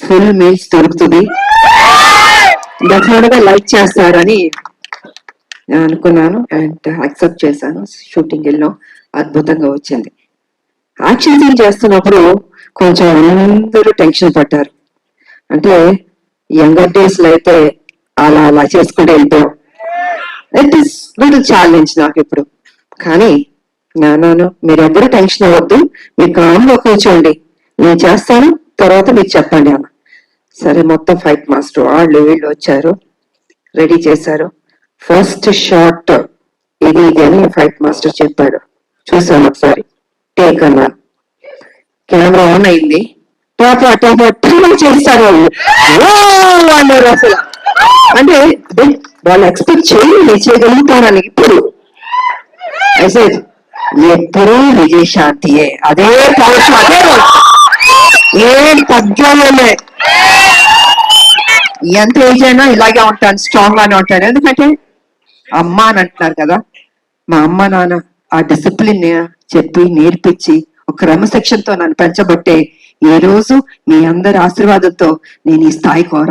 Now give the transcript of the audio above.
Full meals దొరుకుతుంది. డెఫినెట్గా like చేస్తారని నేను అనుకున్నాను అండ్ యాక్సెప్ట్ చేశాను. షూటింగ్ వెళ్ళాం అద్భుతంగా వచ్చింది. యాక్షన్ సీన్ చేస్తున్నప్పుడు కొంచెం అందరూ టెన్షన్ పడ్డారు. అంటే యంగర్ డేస్లో అయితే అలా అలా చేసుకుంటూ వెళ్ళిపోయాం. ఇట్ ఇస్ లిటిల్ ఛాలెంజ్ నాకు ఇప్పుడు. కానీ నాను మీరు టెన్షన్ అవ్వద్దు. మీరు కామ్గా కూర్చోండి నేను చేస్తాను. తర్వాత మీరు చెప్పండి అన్న సరే మొత్తం ఫైట్ మాస్టర్ వాళ్ళు వీళ్ళు వచ్చారు. రెడీ చేశారు. ఫస్ట్ షాట్ ఇది ఇది అని ఫైట్ మాస్టర్ చెప్పాడు. చూసాను ఒకసారి. టేక్ అన్నాను కెమెరా ఆన్ అయింది. టాప్ టాప్ ట్రిమ్ చేస్తారు వాళ్ళు. అన్నారు అసలు? అంటే వాళ్ళు ఎక్స్పెక్ట్ చేయాలి చేయగలుగుతారని ఇప్పుడు. ఎప్పుడూ విజయశాంతియే. అదే పౌరుషం అదే రోజు. తగ్గలే ఎంత ఏజ్ అయినా ఇలాగే ఉంటాను స్ట్రాంగ్ గానే ఉంటాను. ఎందుకంటే అమ్మ అని అంటున్నారు కదా మా అమ్మ నాన్న ఆ డిసిప్లిన్ చెప్పి నేర్పించి ఒక క్రమశిక్షణతో నన్ను పెంచబట్టే ఈ రోజు మీ అందరి ఆశీర్వాదంతో నేను ఈ స్థాయికి రా